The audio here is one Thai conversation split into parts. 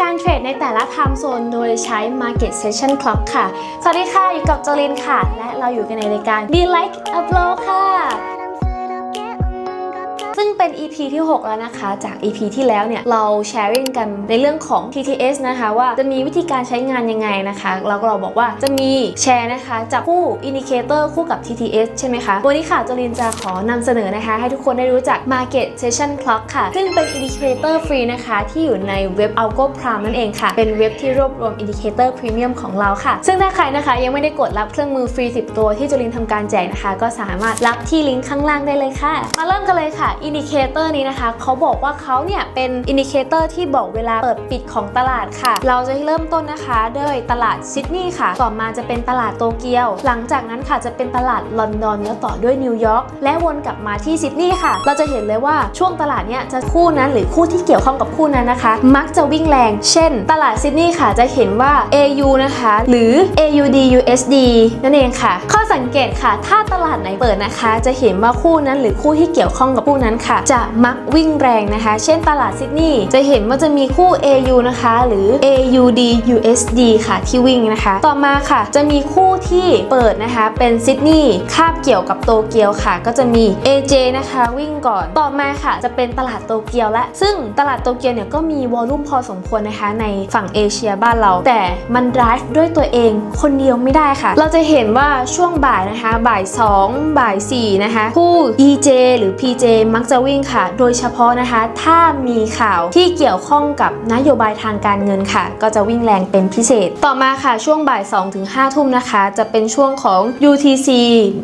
การเทรดในแต่ละไทม์โซนโดยใช้ Market Session Clock ค่ะ สวัสดีค่ะ อยู่กับจรินค่ะ และเราอยู่กันในรายการ Be Like a Blow ค่ะ EP ที่ 6 แล้วนะคะ จาก EP ที่แล้วเนี่ย เราแชร์ริ่งกันในเรื่องของ TTS นะคะ ว่าจะมีวิธีการใช้งานยังไงนะคะ แล้วก็เราบอกว่าจะมีแชร์นะคะจากคู่อินดิเคเตอร์คู่กับ TTS ใช่ไหมคะ วันนี้ค่ะจรินจะขอนำเสนอนะคะ ให้ทุกคนได้รู้จัก Market Session Clock ค่ะ ซึ่งเป็นอินดิเคเตอร์ฟรีนะคะ ที่อยู่ในเว็บ Algo Prime นั่นเองค่ะ เป็นเว็บที่รวบรวมอินดิเคเตอร์พรีเมียมของเราค่ะ ซึ่งถ้าใครนะคะยังไม่ได้กดรับเครื่องมือฟรี 10 ตัวที่จรินทำการแจกนะคะ ก็สามารถรับที่ลิงก์ข้างล่างได้เลยค่ะ มาเริ่มกันเลยค่ะอินดิเคเตอร์นี้นะคะเขาบอกว่าเขาเนี่ยเป็นอินดิเคเตอร์ที่บอกเวลาเปิดปิดของตลาดค่ะ เราจะเริ่มต้นนะคะด้วยตลาดซิดนีย์ค่ะ ต่อมาจะเป็นตลาดโตเกียว หลังจากนั้นค่ะจะเป็นตลาดลอนดอนแล้วต่อด้วยนิวยอร์กและวนกลับมาที่ซิดนีย์ค่ะ เราจะเห็นเลยว่าช่วงตลาดเนี่ยจะคู่นั้นหรือคู่ที่เกี่ยวข้องกับคู่นั้นนะคะ มักจะวิ่งแรง เช่น ตลาดซิดนีย์ค่ะจะเห็นว่า AU นะคะ หรือ AUD USD นั่นเองค่ะ ข้อสังเกตค่ะ ถ้าตลาดไหนเปิดนะคะ จะเห็นว่าคู่นั้นหรือคู่ที่เกี่ยวข้องกับคู่นั้นค่ะจะมักวิ่งแรงนะคะ เช่นตลาดซิดนีย์จะเห็นว่าจะมีคู่ AU นะคะ หรือ AUD USD ค่ะที่วิ่งนะคะ ต่อมาค่ะ จะมีคู่ที่เปิดนะคะเป็นซิดนีย์คาบเกี่ยวกับโตเกียวค่ะ ก็จะมี AJ นะคะวิ่งก่อนต่อมาค่ะ จะเป็นตลาดโตเกียวและ ซึ่งตลาดโตเกียวเนี่ยก็มีวอลลุ่มพอสมควรนะคะ ในฝั่งเอเชียบ้านเรา แต่มัน drive ด้วยตัวเองคนเดียวไม่ได้ค่ะ เราจะเห็นว่าช่วงบ่ายนะคะ บ่าย 2 บ่าย4นะคะคู่ EJ หรือ PJ มักจะวิ่งงค่ะ โดยเฉพาะนะคะ ถ้ามีข่าวที่เกี่ยวข้องกับนโยบายทางการเงินค่ะ ก็จะวิ่งแรงเป็นพิเศษ ต่อมาค่ะช่วงบ่าย2ถึง5ทุ่มนะคะ จะเป็นช่วงของ UTC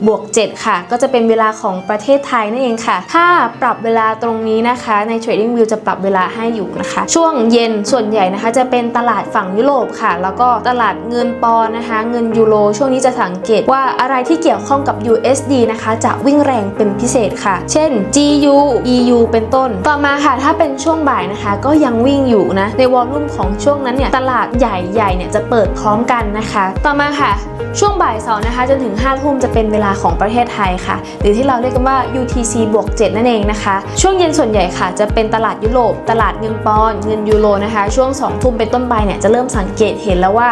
บวก 7 ค่ะ ก็จะเป็นเวลาของประเทศไทยนั่นเองค่ะ ถ้าปรับเวลาตรงนี้นะคะใน Trading View จะปรับเวลาให้อยู่นะคะ ช่วงเย็นส่วนใหญ่นะคะจะเป็นตลาดฝั่งยุโรปค่ะ แล้วก็ตลาดเงินปอนนะคะ เงินยูโรช่วงนี้จะสังเกตว่าอะไรที่เกี่ยวข้องกับ USD นะคะ จะวิ่งแรงเป็นพิเศษค่ะ เช่น GU EU เป็นต้น ต่อมาค่ะถ้าเป็นช่วงบ่ายนะคะ ก็ยังวิ่งอยู่นะในวอลลุ่มของช่วงนั้นเนี่ยตลาดใหญ่ๆเนี่ยจะเปิดพร้อมกันนะคะ ต่อมาค่ะ ช่วงบ่ายสองนะคะจนถึง5ทุ่มจะเป็นเวลาของประเทศไทยค่ะ หรือที่เราเรียกกันว่า UTC บวก7นั่นเองนะคะ ช่วงเย็นส่วนใหญ่ค่ะ จะเป็นตลาดยุโรปตลาดเงินปอนด์เงินยูโรนะคะ ช่วง2ทุ่มเป็นต้นไปเนี่ยจะเริ่มสังเกตเห็นแล้วว่า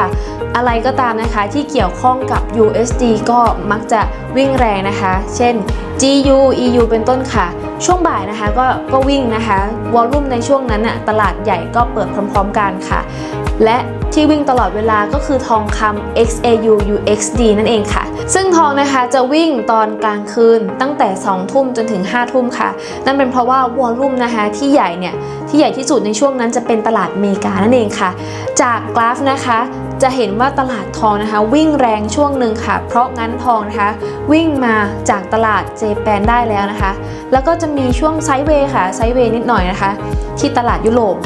อะไรก็ตามนะคะที่เกี่ยวข้องกับ USD ก็มักจะวิ่งแรงนะคะ เช่น GU EU เป็นต้นค่ะ ช่วงบ่ายนะคะก็ก็วิ่งนะคะ วอลลุ่มในช่วงนั้นน่ะตลาดใหญ่ก็เปิดพร้อมๆกันค่ะ และที่วิ่งตลอดเวลาก็คือทองคำ XAU UXD นั่นเองค่ะ ซึ่งทองนะคะจะวิ่งตอนกลางคืนตั้งแต่ 2 ทุ่มจนถึง 5 ทุ่มค่ะ นั่นเป็นเพราะว่าวอลลุ่มนะคะที่ใหญ่เนี่ย ที่ใหญ่ที่สุดในช่วงนั้นจะเป็นตลาดเมกานั่นเองค่ะ จากกราฟนะคะ จะเห็นว่าตลาดทองนะคะ วิ่งแรงช่วงหนึ่งค่ะ เพราะงั้นทองนะคะ วิ่งมาจากตลาดเจแปนได้แล้วนะคะ แล้วก็จะมีช่วงไซด์เวย์ค่ะไซด์เวย์นิดหน่อยนะคะ ที่ตลาดยุโรป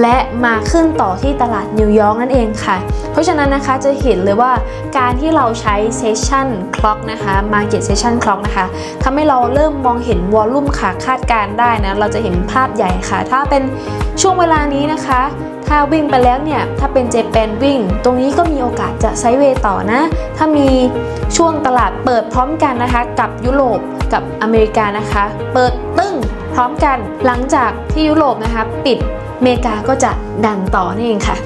และมาขึ้นต่อที่ตลาดนิวยอร์กนั่นเองค่ะ เพราะฉะนั้นนะคะจะเห็นเลยว่าการที่เราใช้ Session Clock นะคะ Market Session Clock นะคะทำให้เราเริ่มมองเห็นวอลลุ่มค่ะคาดการได้นะ เราจะเห็นภาพใหญ่ค่ะ ถ้าเป็นช่วงเวลานี้นะคะ ถ้าวิ่งไปแล้วเนี่ย ถ้าเป็นเจแปนวิ่ง ตรงนี้ก็มีโอกาสจะไซด์เวย์ต่อนะ ถ้ามีช่วงตลาดเปิดพร้อมกันนะคะ กับยุโรปกับอเมริกานะคะ เปิดตึ้งพร้อมกันหลังจากที่ยุโรปนะคะปิด อเมริกาก็จะดันต่อนั่นเองค่ะ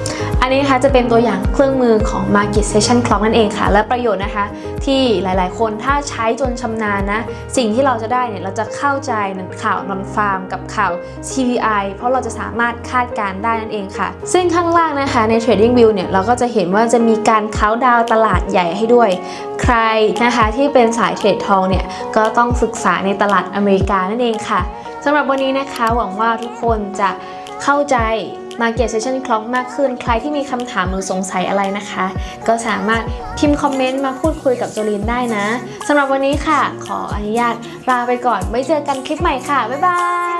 อันนี้นะคะจะเป็นตัวอย่างเครื่องมือของ Market Session Clock นั่นเองค่ะ และประโยชน์นะคะที่หลายๆ คนถ้าใช้จนชำนาญนะ สิ่งที่เราจะได้เนี่ยเราจะเข้าใจข่าวนอนฟาร์มกับข่าว CPI เพราะเราจะสามารถคาดการได้นั่นเองค่ะ ซึ่งข้างล่างนะคะใน Trading View เนี่ยเราก็จะเห็นว่าจะมีการเคาดาวตลาดใหญ่ให้ด้วย ใครนะคะที่เป็นสายเทรดทองเนี่ยก็ต้องศึกษาในตลาดอเมริกานั่นเองค่ะสำหรับวันนี้นะคะหวังว่าทุกคนจะ เข้าใจ Market Session Clock มากขึ้น ใครที่มีคำถามหรือสงสัยอะไรนะคะ ก็สามารถพิมพ์คอมเมนต์มาพูดคุยกับโจลินได้นะสำหรับวันนี้ค่ะ ขออนุญาตลาไปก่อนไว้เจอกันคลิปใหม่ค่ะ บ๊ายบาย